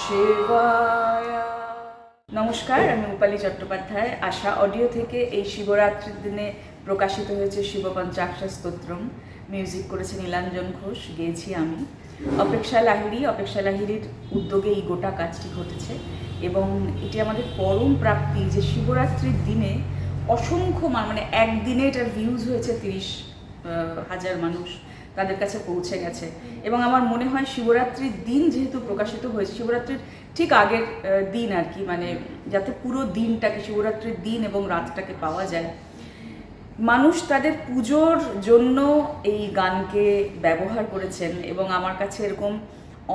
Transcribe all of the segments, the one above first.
শিবায় নমস্কার আমি রূপালী চট্টোপাধ্যায়। আশা অডিও থেকে এই শিবরাত্রির দিনে প্রকাশিত হয়েছে শিবপঞ্চাক্ষা স্তোত্রম। মিউজিক করেছে নীলাঞ্জন ঘোষ, গেয়েছি আমি। অপেক্ষা লাহিড়ি, অপেক্ষা লাহিড়ির উদ্যোগে এই গোটা কাজটি ঘটেছে এবং এটি আমাদের পরম প্রাপ্তি যে শিবরাত্রির দিনে অসংখ্য মানে একদিনে এটার ভিউজ হয়েছে তিরিশ হাজার মানুষ। তাদের কাছে পৌঁছে গেছে। এবং আমার মনে হয় শিবরাত্রির দিন যেহেতু প্রকাশিত হয়েছে, শিবরাত্রির ঠিক আগের দিন আর কি মানে যাতে পুরো দিনটাকে, শিবরাত্রির দিন এবং রাতটাকে পাওয়া যায়। মানুষ তাদের পুজোর জন্য এই গানকে ব্যবহার করেছেন এবং আমার কাছে এরকম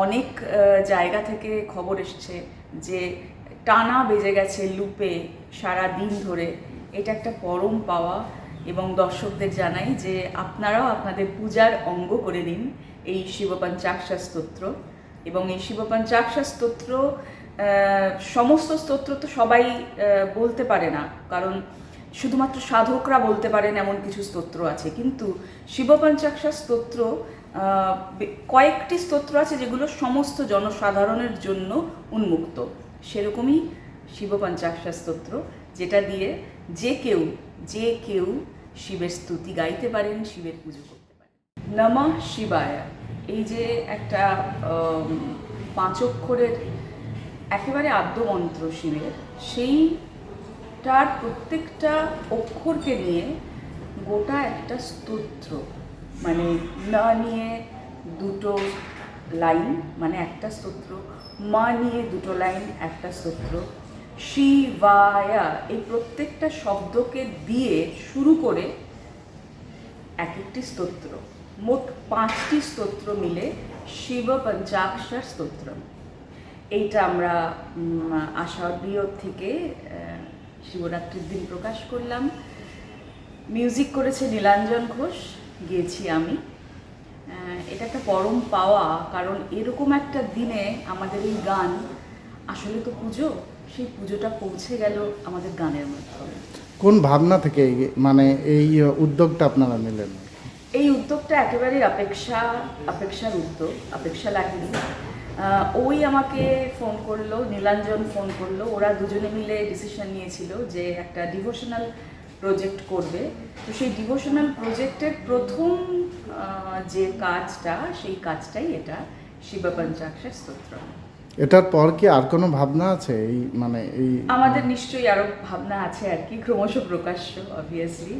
অনেক জায়গা থেকে খবর এসছে যে টানা বেজে গেছে লুপে সারা দিন ধরে। এটা একটা পরম পাওয়া এবং দর্শকদের জানাই যে আপনারাও আপনাদের পূজার অঙ্গ করে নিন এই শিবপঞ্চাক্ষা স্তোত্র। এবং এই শিবপঞ্চাক্ষা স্তোত্র সমস্ত স্তোত্র তো সবাই বলতে পারে না। কারণ শুধুমাত্র সাধকরা বলতে পারেন এমন কিছু স্তোত্র আছে। কিন্তু শিবপঞ্চাক্ষা স্তোত্র কয়েকটি স্তোত্র আছে যেগুলো সমস্ত জনসাধারণের জন্য উন্মুক্ত। সেরকমই শিবপঞ্চাক্ষা স্তোত্র। যেটা দিয়ে যে কেউ যে কেউ শিবের স্তুতি গাইতে পারেন শিবের পুজো করতে পারেন। নমঃ শিবায়া। এই যে একটা আম, পাঁচ অক্ষরের একেবারে আদ্য মন্ত্র শিবের সেইটার প্রত্যেকটা অক্ষরকে নিয়ে গোটা একটা স্তোত্র। মানে না নিয়ে দুটো লাইন মানে একটা স্তোত্র। মা নিয়ে দুটো লাইন একটা স্তোত্র। শিবায়া এই প্রত্যেকটা শব্দকে দিয়ে শুরু করে এক একটি স্তোত্র। মোট পাঁচটি স্তোত্র মিলে শিব পঞ্চাক্ষর স্তোত্র। এইটা আমরা আশা থেকে শিবরাত্রির দিন প্রকাশ করলাম। মিউজিক করেছে নীলাঞ্জন ঘোষ, গেয়েছি আমি। এটা একটা পরম পাওয়া, কারণ এরকম একটা দিনে আমাদের এই গান আসলে তো পুজো। সেই পুজোটা পৌঁছে গেল আমাদের গানের মাধ্যমে। কোন ভাবনা থেকে মানে এই উদ্যোগটা আপনারা নিলেন? এই উদ্যোগটা একেবারে অপেক্ষা অপেক্ষার উদ্যোগ অপেক্ষা আহ, ওই আমাকে ফোন করল নীলাঞ্জন ফোন করল। ওরা দুজনে মিলে ডিসিশন নিয়েছিল যে একটা ডিভোশনাল প্রজেক্ট করবে। তো সেই ডিভোশনাল প্রজেক্টের প্রথম যে কাজটা সেই কাজটাই এটা শিবপঞ্চাক্ষর স্তোত্র। এটার পর কি আর কোনো ভাবনা আছে? এই মানে এই আমাদের নিশ্চয়ই আরও ভাবনা আছে আর কি, ক্রমশ প্রকাশ্য অবভিয়াসলি